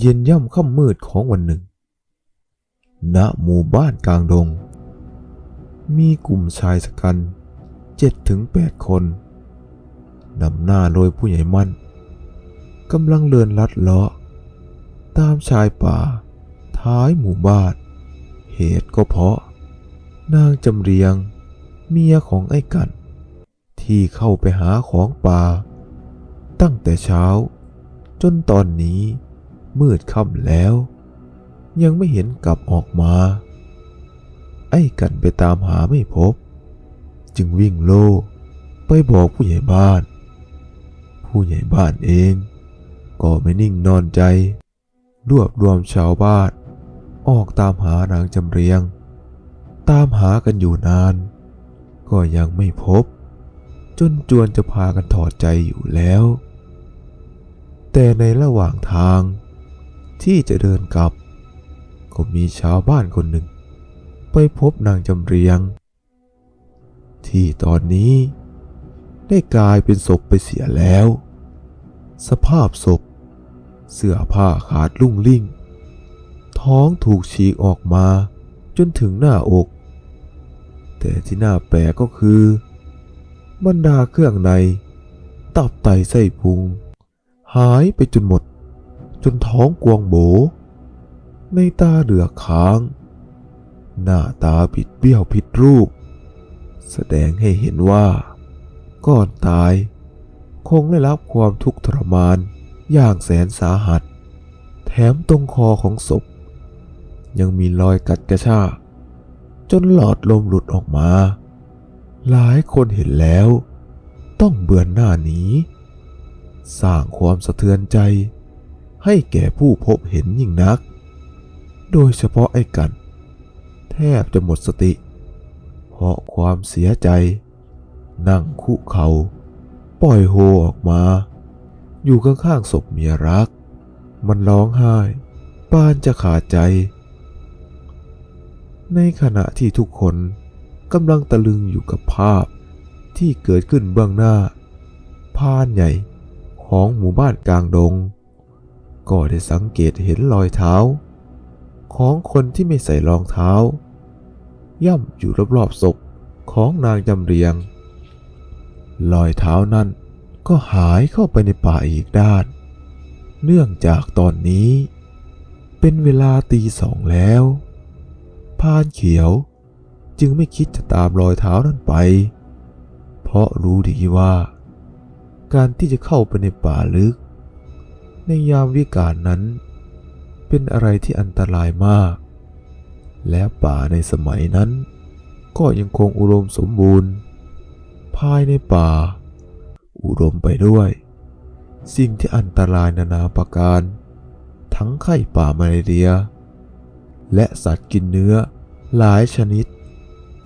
ในเย็นย่ำค่ำมืดของวันหนึ่ง ณหมู่บ้านกลางดง มีกลุ่มชายสกันเจ็ดถึงแปดคนนำหน้าโดยผู้ใหญ่มั่นกำลังเดินลัดเลาะ ตามชายป่า ท้ายหมู่บ้าน เหตุก็เพราะ นางจำเรียง เมียของไอ้กัน ที่เข้าไปหาของป่า ตั้งแต่เช้าจนตอนนี้ มืดค่ำแล้ว ยังไม่เห็นกลับออกมา ไอ้กันไปตามหาไม่พบ จึงวิ่งโลไปบอกผู้ใหญ่บ้าน ผู้ใหญ่บ้านเอง ก็ไม่นิ่งนอนใจ รวบรวมชาวบ้าน ออกตามหานางจำเรียง ตามหากันอยู่นาน ก็ยังไม่พบ จนจวนจะพากันถอดใจอยู่แล้วแต่ในระหว่างทาง ที่จะเดินกลับ ก็มีชาวบ้านคนหนึ่ง ไปพบนางจำเรียง ที่ตอนนี้ได้กลายเป็นศพไปเสียแล้ว สภาพศพ เสื้อผ้าขาดลุ่งลิ่ง ท้องถูกฉีกออกมาจนถึงหน้าอก แต่ที่น่าแปลกก็คือบรรดาเครื่องใน ตับไตไส้พุง หายไปจนหมด จนท้องกวางโบ ในตาเหลือค้าง หน้าตาผิดเบี้ยวผิดรูป แสดงให้เห็นว่า ก่อนตาย คงได้รับความทุกข์ทรมานอย่างแสนสาหัส แถมตรงคอของศพ ยังมีรอยกัดกระชากจนหลอดลมหลุดออกมา หลายคนเห็นแล้ว ต้องเบือนหน้านี้ สร้างความสะเทือนใจ ให้แก่ผู้พบเห็นยิ่งนัก โดยเฉพาะไอ้กัน แทบจะหมดสติ เพราะความเสียใจ นั่งคุกเข่าปล่อยโฮออกมา อยู่ข้างๆศพเมียรัก มันร้องไห้ ปานจะขาดใจ ในขณะที่ทุกคนกำลังตะลึงอยู่กับภาพที่เกิดขึ้นเบื้องหน้าพานใหญ่ของหมู่บ้านกลางดง ก็ได้สังเกตเห็นรอยเท้า ของคนที่ไม่ใส่รองเท้า ย่ำอยู่รอบๆศพของนางจำเรียง รอยเท้านั้นก็หายเข้าไปในป่าอีกด้าน เนื่องจากตอนนี้ เป็นเวลาตีสองแล้วพานเขียวจึงไม่คิดจะตามรอยเท้านั้นไป เพราะรู้ดีว่า การที่จะเข้าไปในป่าลึก ในยามวิกาลนั้น เป็นอะไรที่อันตรายมาก และป่าในสมัยนั้น ก็ยังคงอุดมสมบูรณ์ ภายในป่า อุดมไปด้วย สิ่งที่อันตรายนานาประการ ทั้งไข้ป่ามาลาเรีย และสัตว์กินเนื้อหลายชนิด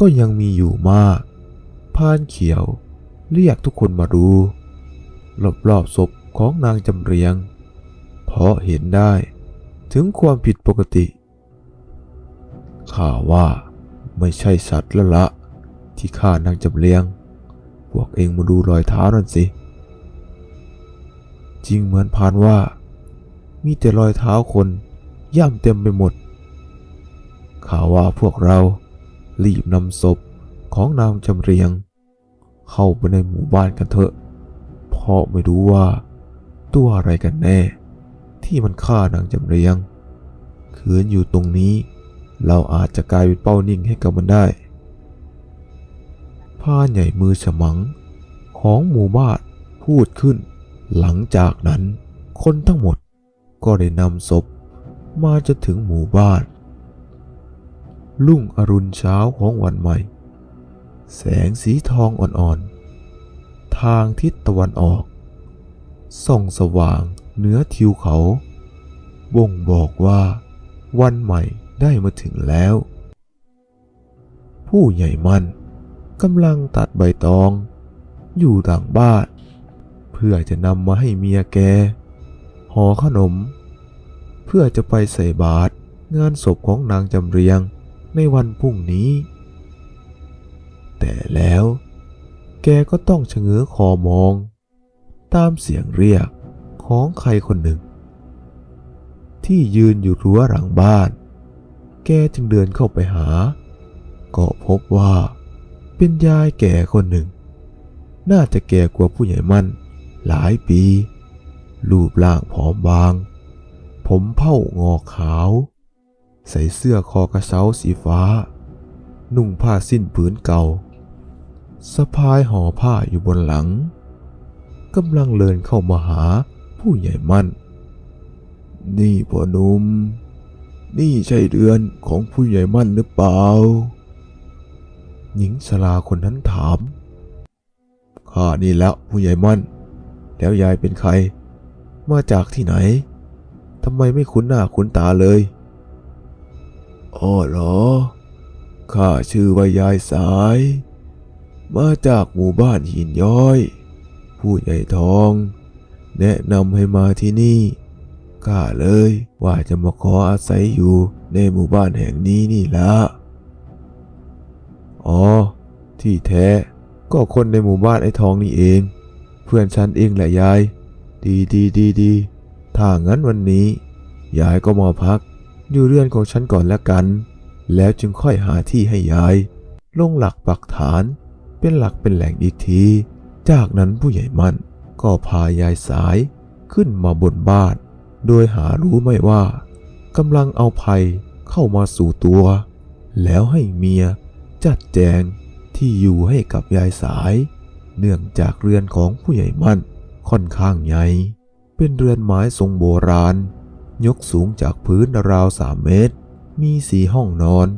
ก็ยังมีอยู่มากพานเขียวเรียกทุกคนมาดูรอบๆศพของนางจำเรียง เพราะเห็นได้ถึงความผิดปกติข้าว่าไม่ใช่สัตว์ล้วละที่ฆ่านางจำเรียง พวกเองมาดูรอยเท้านั่นสิ จริงเหมือนพานว่า มีแต่รอยเท้าคนย่ำเต็มไปหมด ข่าวว่าพวกเรารีบนำศพของนางจำเรียง เข้าไปในหมู่บ้านกันเถอะ เพราะไม่รู้ว่าตัวอะไรกันแน่ ที่มันฆ่านางจำเรียงคืนอยู่ตรงนี้ เราอาจจะกลายเป็นเป้านิ่งให้กับมันได้ผ้าใหญ่มือฉมัง ของหมู่บ้านพูดขึ้น หลังจากนั้นคนทั้งหมดก็ได้นำศพมาจนถึงหมู่บ้าน ลุ่งอรุณเช้าของวันใหม่ แสงสีทองอ่อนๆ ทางทิศตะวันออก ส่องสว่าง เหนือทิวเขา บ่งบอกว่า วันใหม่ได้มาถึงแล้ว ผู้ใหญ่มันกำลังตัดใบตอง อยู่ต่างบ้าน เพื่อจะนำมาให้เมียแกห่อขนม เพื่อจะไปใส่บาตรงานศพของนางจำเรียงในวันพรุ่งนี้ แต่แล้วแกก็ต้องชะเง้อคอมอง ตามเสียงเรียก ของใครคนหนึ่ง ที่ยืนอยู่รั้วหลังบ้าน แกจึงเดินเข้าไปหา ก็พบว่าเป็นยายแก่คนหนึ่ง น่าจะแก่กว่าผู้ใหญ่มั่นหลายปี รูปร่างผอมบาง ผมเผ้างอกขาว ใส่เสื้อคอกระเช้าสีฟ้า นุ่งผ้าสิ้นผืนเก่าสะพายห่อผ้าอยู่บนหลัง กำลังเลินเข้ามาหา ผู้ใหญ่มั่น นี่พ่อหนุ่ม นี่ใช่เรือนของผู้ใหญ่มั่นหรือเปล่า หญิงชราคนนั้นถาม ข้านี่แล้วผู้ใหญ่มั่น แล้วยายเป็นใคร มาจากที่ไหน ทำไมไม่คุ้นหน้าคุ้นตาเลยอ๋อเหรอ ข้าชื่อว่ายายสาย มาจากหมู่บ้านหินย้อย ผู้ใหญ่ทอง แนะนำให้มาที่นี่ข้าเลยว่าจะมาขออาศัยอยู่ในหมู่บ้านแห่งนี้นี่ละอ๋อ ที่แท้ก็คนในหมู่บ้านไอ้ทองนี่เอง เพื่อนฉันเองแหละยาย ดีดีดีดีถ้างั้นวันนี้ยายก็มาพัก อยู่เรือนของฉันก่อนแล้วกัน แล้วจึงค่อยหาที่ให้ยาย ลงหลักปักฐาน เป็นหลักเป็นแหล่งอีกที จากนั้นผู้ใหญ่มั่น ก็พายายสายขึ้นมาบนบ้าน โดยหารู้ไม่ว่ากำลังเอาภัยเข้ามาสู่ตัว แล้วให้เมียจัดแจงที่อยู่ให้กับยายสาย เนื่องจากเรือนของผู้ใหญ่มั่นค่อนข้างใหญ่ เป็นเรือนไม้ทรงโบราณ ยกสูงจากพื้นราวสามเมตร มีสีห้องนอน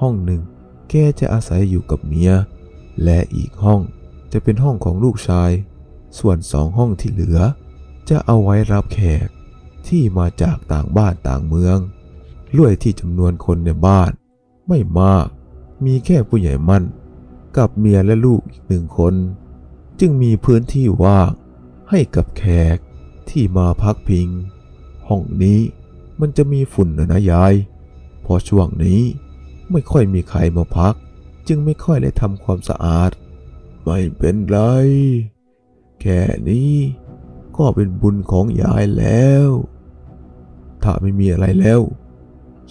ห้องหนึ่ง แกจะอาศัยอยู่กับเมีย และอีกห้องจะเป็นห้องของลูกชาย ส่วนสองห้องที่เหลือ จะเอาไว้รับแขกที่มาจากต่างบ้านต่างเมือง ด้วยที่จำนวนคนในบ้าน ไม่มาก มีแค่ผู้ใหญ่มั่น กับเมียและลูกอีกหนึ่งคน จึงมีพื้นที่ว่างให้กับแขกที่มาพักพิง ห้องนี้มันจะมีฝุ่นนะนะยาย พอช่วงนี้ไม่ค่อยมีใครมาพัก จึงไม่ค่อยได้ทำความสะอาด ไม่เป็นไร แค่นี้ก็เป็นบุญของยายแล้ว ถ้าไม่มีอะไรแล้ว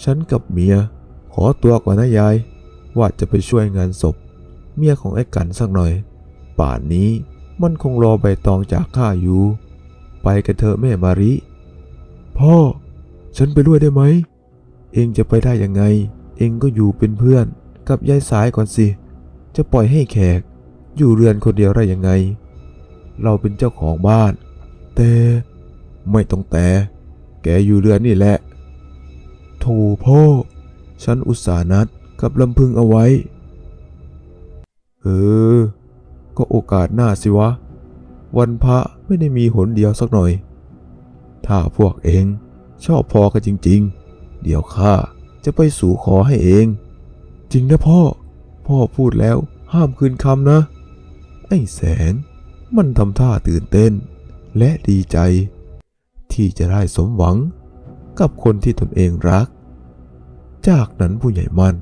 ฉันกับเมียขอตัวก่อนนะยาย ว่าจะไปช่วยงานศพ เมียของไอ้กันสักหน่อย ป่านนี้มันคงรอใบตองจากข้าอยู่ ไปกันเถอะแม่มาริ พ่อ ฉันไปด้วยได้ไหม เองจะไปได้ยังไง เองก็อยู่เป็นเพื่อนกับยายสายก่อนสิ จะปล่อยให้แขก อยู่เรือนคนเดียวได้ยังไง เราเป็นเจ้าของบ้าน แต่ไม่ต้องแต่ แกอยู่เรือนนี่แหละโธ่พ่อ ฉันอุตส่าห์นัดกับลำพึงเอาไว้ เออ ก็โอกาสหน้าสิวะ วันพระไม่ได้มีหนเดียวสักหน่อย ถ้าพวกเองชอบพอกันจริง ๆ เดี๋ยวข้าจะไปสู่ขอให้เอง จริงนะพ่อ พ่อพูดแล้วห้ามคืนคำนะ ไอ้แสง มันทำท่าตื่นเต้น และดีใจ ที่จะได้สมหวังกับคนที่ตนเองรัก จากนั้นผู้ใหญ่มัน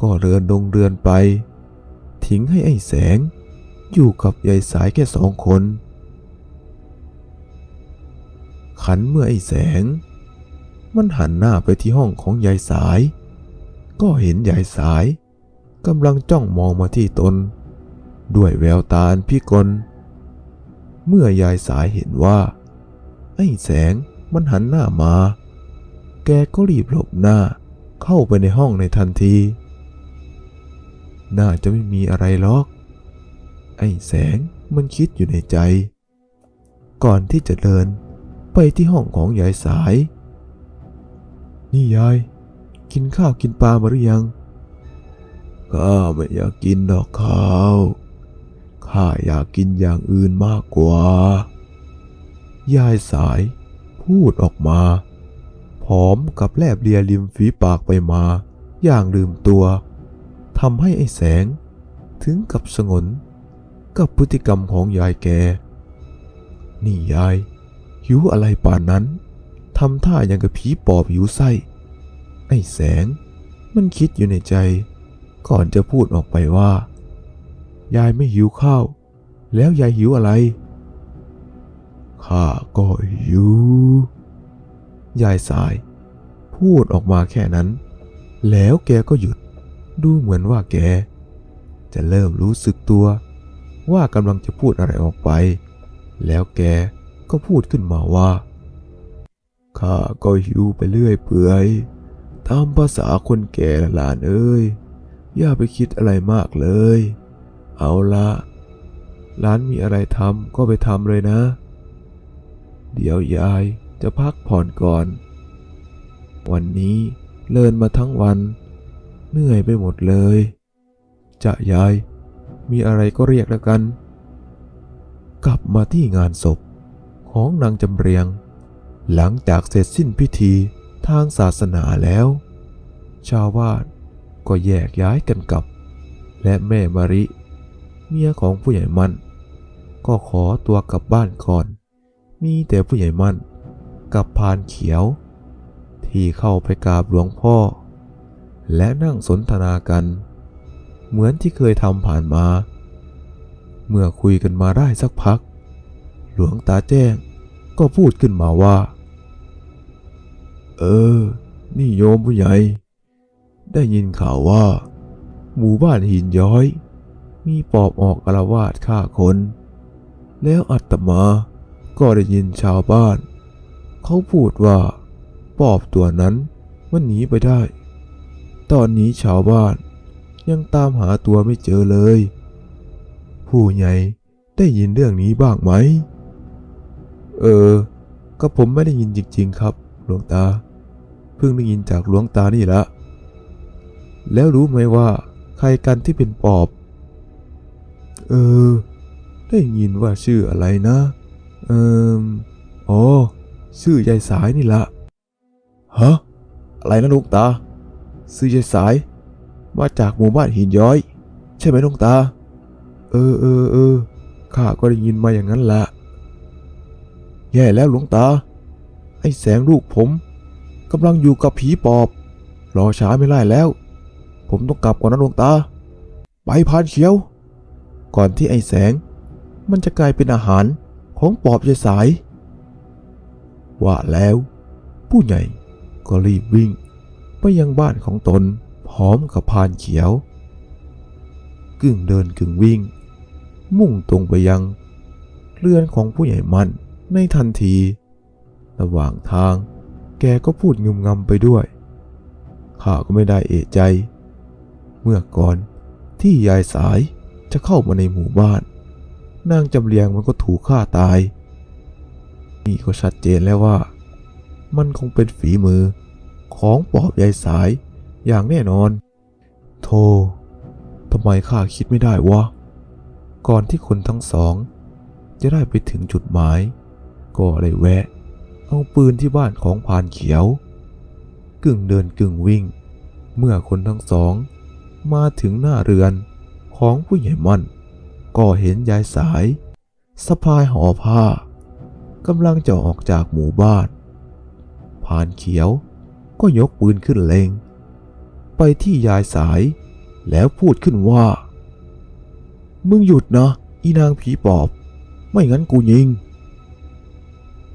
ก็เรือนลงเรือนไป ทิ้งให้ไอ้แสง อยู่กับยายสายแค่สองคน ขันเมื่อไอ้แสง มันหันหน้าไปที่ห้องของยายสาย ก็เห็นยายสายกำลังจ้องมองมาที่ตน ด้วยแววตาอันพิกล เมื่อยายสายเห็นว่า ไอ้แสงมันหันหน้ามา แกก็รีบหลบหน้าเข้าไปในห้องในทันที น่าจะไม่มีอะไรหรอก ไอ้แสงมันคิดอยู่ในใจ ก่อนที่จะเดินไปที่ห้องของยายสาย นี่ยาย กินข้าวกินปลามาหรือยัง ข้าไม่อยากกินดอกข้าวากกินอย่างอื่นมากกว่า ยายสายพูดออกมาพร้อมกับแลบเลียริมฝีปากไปมา อย่างลืมตัวทำให้ไอ้แสง ถึงกับสงน กับพฤติกรรมของยายแก นี่ยาย หิวอะไรป่านนั้นทำท่าอย่างกับผีปอบหิวไส้ ไอ้แสง มันคิดอยู่ในใจ ก่อนจะพูดออกไปว่า ยายไม่หิวข้าว แล้วยายหิวอะไร ข้าก็หิวยายสาย พูดออกมาแค่นั้น แล้วแกก็หยุด ดูเหมือนว่าแก จะเริ่มรู้สึกตัว ว่ากำลังจะพูดอะไรออกไป แล้วแกก็พูดขึ้นมาว่า ข้าก็หิวไปเรื่อยเปื่อยตามภาษาคนแก่ละหลานเอ้ย อย่าไปคิดอะไรมากเลย เอาละ หลานมีอะไรทำก็ไปทำเลยนะ เดี๋ยวยายจะพักผ่อนก่อน วันนี้เลินมาทั้งวัน เหนื่อยไปหมดเลย จะยาย มีอะไรก็เรียกแล้วกัน กลับมาที่งานศพของนางจำเรียง หลังจากเสร็จสิ้นพิธีทางศาสนาแล้ว ชาวบ้านก็แยกย้ายกันกลับ และแม่มาริ เมียของผู้ใหญ่มั่น ก็ขอตัวกลับบ้านก่อน มีแต่ผู้ใหญ่มั่นกับพานเขียว ที่เข้าไปกราบหลวงพ่อ และนั่งสนทนากัน เหมือนที่เคยทำผ่านมา เมื่อคุยกันมาได้สักพัก หลวงตาแจ้งก็พูดขึ้นมาว่า เออ นี่โยมผู้ใหญ่ ได้ยินข่าวว่า หมู่บ้านหินย้อย มีปอบออกอารวาสฆ่าคน แล้วอัตมาก็ได้ยินชาวบ้าน เขาพูดว่าปอบตัวนั้นมันหนีไปได้ ตอนนี้ชาวบ้านยังตามหาตัวไม่เจอเลย ผู้ใหญ่ได้ยินเรื่องนี้บ้างไหม เออ ก็ผมไม่ได้ยินจริงๆครับ หลวงตา เพิ่งได้ยินจากหลวงตานี่ละแล้วรู้ไหมว่าใครกันที่เป็นปอบ เออ ได้ยินว่าชื่ออะไรนะ เอออ๋อ ชื่อยายสายนี่ละฮะ อะไรนะหลวงตา ชื่อยายสาย มาจากหมู่บ้านหินย้อย ใช่ไหมหลวงตา เออเออเออ ข้าก็ได้ยินมาอย่างนั้นแหละ แย่แล้วหลวงตา ไอ้แสงลูกผมกำลังอยู่กับผีปอบ รอช้าไม่ได้แล้ว ผมต้องกลับก่อนนะหลวงตา ไปพานเขียว ก่อนที่ไอ้แสง มันจะกลายเป็นอาหารของปอบยายสาย ว่าแล้ว ผู้ใหญ่ก็รีบวิ่ง ไปยังบ้านของตนพร้อมกับพานเขียว กึ่งเดินกึ่งวิ่ง มุ่งตรงไปยังเรือนของผู้ใหญ่มันในทันที ระหว่างทางแกก็พูดงึมงำไปด้วย ข้าก็ไม่ได้เอะใจ เมื่อก่อนที่ยายสายจะเข้ามาในหมู่บ้าน นางจำเรียงมันก็ถูกฆ่าตาย นี่ก็ชัดเจนแล้วว่า มันคงเป็นฝีมือของปอบยายสายอย่างแน่นอน โธ่ทำไมข้าคิดไม่ได้วะ ก่อนที่คนทั้งสอง จะได้ไปถึงจุดหมาย ก็เลยแวะ เอาปืนที่บ้านของพานเขียว กึ่งเดินกึ่งวิ่ง เมื่อคนทั้งสอง มาถึงหน้าเรือนของผู้ใหญ่มั่น ก็เห็นยายสายสะพายห่อผ้ากำลังจะออกจากหมู่บ้านพานเขียวก็ยกปืนขึ้นเลงไปที่ยายสายแล้วพูดขึ้นว่า มึงหยุดนะ อีนางผีปอบ ไม่งั้นกูยิง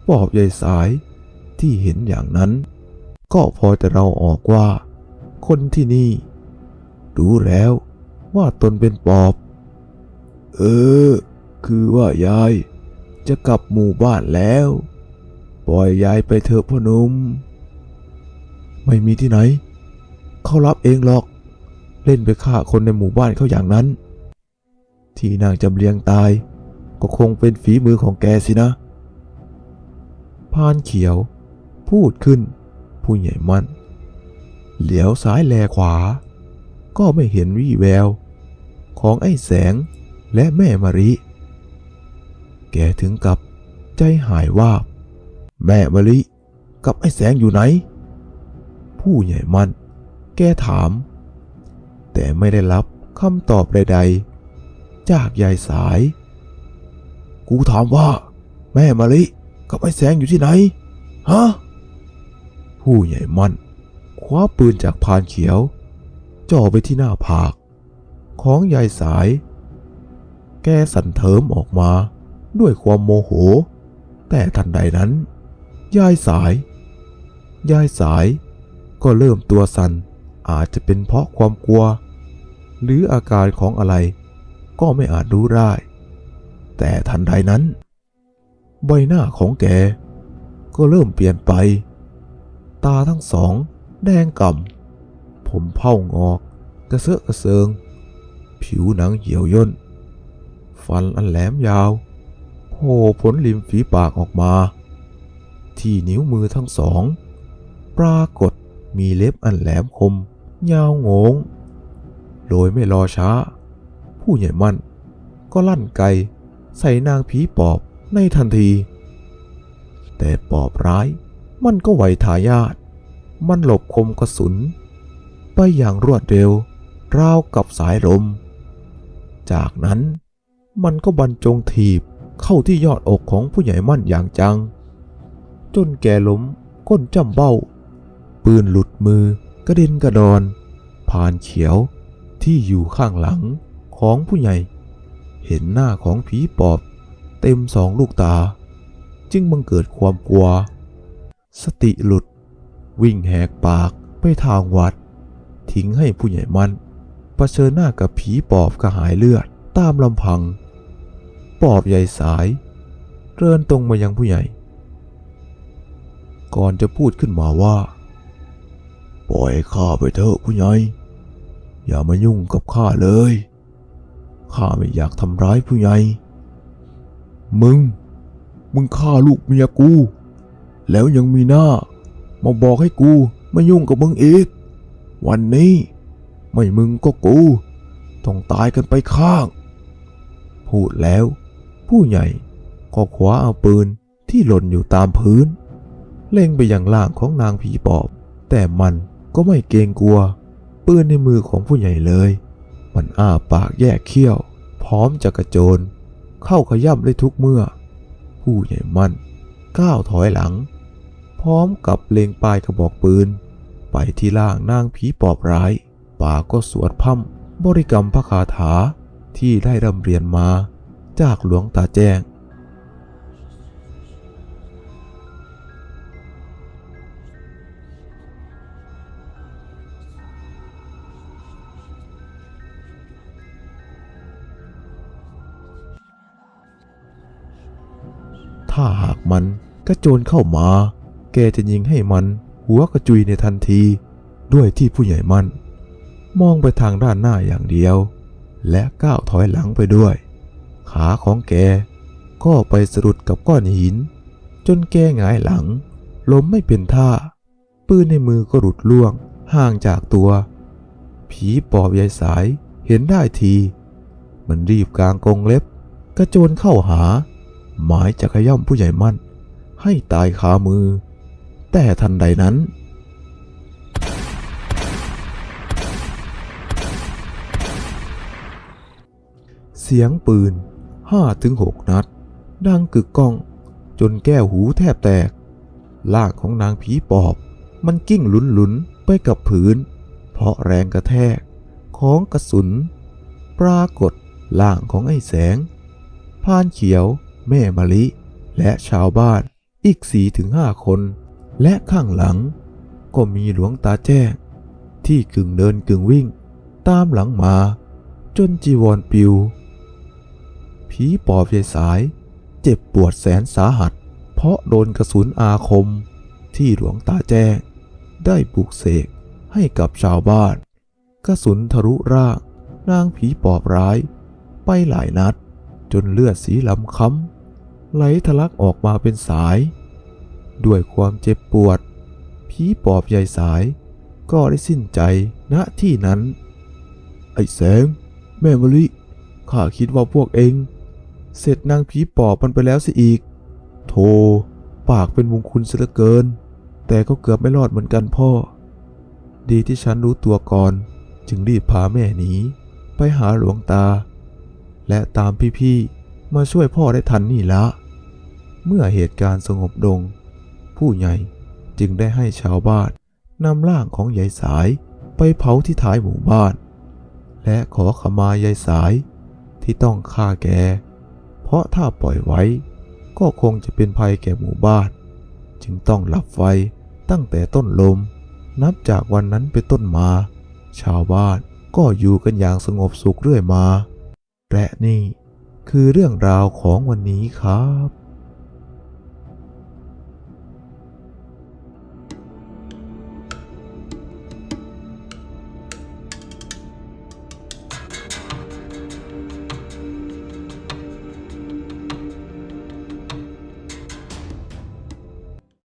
ปอบยายสายที่เห็นอย่างนั้น ก็พอจะเราออกว่า คนที่นี่ รู้แล้วว่าตนเป็นปอบ เออ คือว่ายาย จะกลับหมู่บ้านแล้ว ปล่อยยายไปเถอะพ่อหนุ่ม ไม่มีที่ไหน เขารับเองหรอก เล่นไปฆ่าคนในหมู่บ้านเขาอย่างนั้น ที่นางจำเรียงตาย ก็คงเป็นฝีมือของแกสินะ พานเขียว พูดขึ้น ผู้ใหญ่มั่น เหลียวซ้ายแลขวา ก็ไม่เห็นวี่แวว ของไอ้แสง และแม่มาริ แกถึงกับใจหายว่า แม่มาริกับไอ้แสงอยู่ไหน ผู้ใหญ่มันแกถาม แต่ไม่ได้รับคำตอบใดๆ จากยายสาย กูถามว่า แม่มาลิกับไอ้แสงอยู่ที่ไหน ฮะ ผู้ใหญ่มันคว้าปืนจากพานเขียว จ่อไปที่หน้าผาก ของยายสาย แกสั่นเทิมออกมา ด้วยความโมโห แต่ทันใดนั้น ยายสาย ยายสาย ก็เริ่มตัวสัน่นอาจจะเป็นเพราะความกลัว หรืออาการของอะไรก็ไม่อาจรู้ได้ แต่ทันใดนั้น ใบหน้าของแก ก็เริ่มเปลี่ยนไป ตาทั้งสอง แดงก่ำผมเผ่างอก กระเซาะกระเซิง ผิวหนังเหี่ยวย่น ฟันอันแหลมยาวโผล่ผลริมฝีปากออกมา ที่นิ้วมือทั้งสอง ปรากฏมีเล็บอันแหลมคม ยาวงงโดยไม่รอช้า ผู้ใหญ่มั่นก็ลั่นไกใส่นางผีปอบในทันที แต่ปอบร้ายมันก็ไหวทายาทมันหลบคมกระสุน ไปอย่างรวดเร็วราวกับสายลม จากนั้น มันก็บรรจงถีบเข้าที่ยอดอกของผู้ใหญ่มั่นอย่างจัง จนแกล้มก้นจำเบ้า ปืนหลุดมือกระเด็นกระดอนผ่านเขียวที่อยู่ข้างหลังของผู้ใหญ่ เห็นหน้าของผีปอบ เต็มสองลูกตา จึงบังเกิดความกลัว สติหลุด วิ่งแหกปากไปทางวัด ทิ้งให้ผู้ใหญ่มันเผชิญหน้ากับผีปอบกระหายเลือดตามลำพัง ปอบใหญ่สายเดินตรงมายังผู้ใหญ่ ก่อนจะพูดขึ้นมาว่า ปล่อยข้าไปเถอะผู้ใหญ่ อย่ามายุ่งกับข้าเลย ข้าไม่อยากทำร้ายผู้ใหญ่ มึง มึงฆ่าลูกเมียกู แล้วยังมีหน้า มาบอกให้กูไม่ยุ่งกับมึงอีก วันนี้ ไม่มึงก็กู ต้องตายกันไปข้าง พูดแล้ว ผู้ใหญ่ก็คว้าเอาปืนที่หล่นอยู่ตามพื้น เล็งไปยังล่างของนางผีปอบ แต่มันก็ไม่เกรงกลัว ปืนในมือของผู้ใหญ่เลย มันอ้าปากแยกเขี้ยว พร้อมจะกระโจน เข้าขย่ำได้ทุกเมื่อ ผู้ใหญ่มั่นก้าวถอยหลัง พร้อมกับเล็งปลายกระบอกปืน ไปที่ล่างนางผีปอบร้ายป่าก็สวดพ่ำบริกรรมพระคาถาที่ได้ร่ำเรียนมา จากหลวงตาแจ้ง ถ้าหากมันกระโจนเข้ามา แกจะยิงให้มันหัวกระจุยในทันทีด้วยที่ผู้ใหญ่มันมองไปทางด้านหน้าอย่างเดียว และก้าวถอยหลังไปด้วย ขาของแก ก็ไปสะดุดกับก้อนหิน จนแกหงายหลัง ล้มไม่เป็นท่า ปืนในมือก็หลุดล่วงห่างจากตัว ผีปอบยายสายเห็นได้ที มันรีบกางกรงเล็บ กระโจนเข้าหา หมายจะขย่ำผู้ใหญ่มั่น ให้ตายคามือ แต่ทันใดนั้นเสียงปืน ห้าถึงหกนัด ดังกึกก้อง จนแก้วหูแทบแตก ลางของนางผีปอบ มันกิ้งหลุนๆไปกับผืน เพราะแรงกระแทกของกระสุน ปรากฏล่างของไอ้แสง พานเขียว แม่มะลิ และชาวบ้านอีกสี่ถึงห้าคน และข้างหลัง ก็มีหลวงตาแจ้ง ที่กึ่งเดินกึ่งวิ่ง ตามหลังมา จนจีวรปิว ผีปอบยายสาย เจ็บปวดแสนสาหัส เพราะโดนกระสุนอาคม ที่หลวงตาแจ้ง ได้ปลุกเสกให้กับชาวบ้าน กระสุนทะลุร่างนางผีปอบร้าย ไปหลายนัด จนเลือดสีลำค้ำไหลทะลักออกมาเป็นสาย ด้วยความเจ็บปวด ผีปอบใหญ่สายก็ได้สิ้นใจณที่นั้น ไอ้แสง แม่มะลิข้าคิดว่าพวกเอง เสร็จนางผีปอบมันไปแล้วสิอีก โธ่ปากเป็นมุงคุณเสียเหลือเกิน แต่ก็เกือบไม่รอดเหมือนกันพ่อ ดีที่ฉันรู้ตัวก่อน จึงรีบพาแม่หนีไปหาหลวงตา และตามพี่ๆมาช่วยพ่อได้ทันนี่ละ เมื่อเหตุการณ์สงบลงผู้ใหญ่จึงได้ให้ชาวบ้านนำร่างของยายสายไปเผาที่ท้ายหมู่บ้าน และขอขมายายสายที่ต้องฆ่าแก ราะถ้าปล่อยไว้ ก็คงจะเป็นภัยแก่หมู่บ้าน จึงต้องหลับไฟตั้งแต่ต้นลม นับจากวันนั้นเป็นต้นมา ชาวบ้านก็อยู่กันอย่างสงบสุขเรื่อยมา และนี่คือเรื่องราวของวันนี้ครับ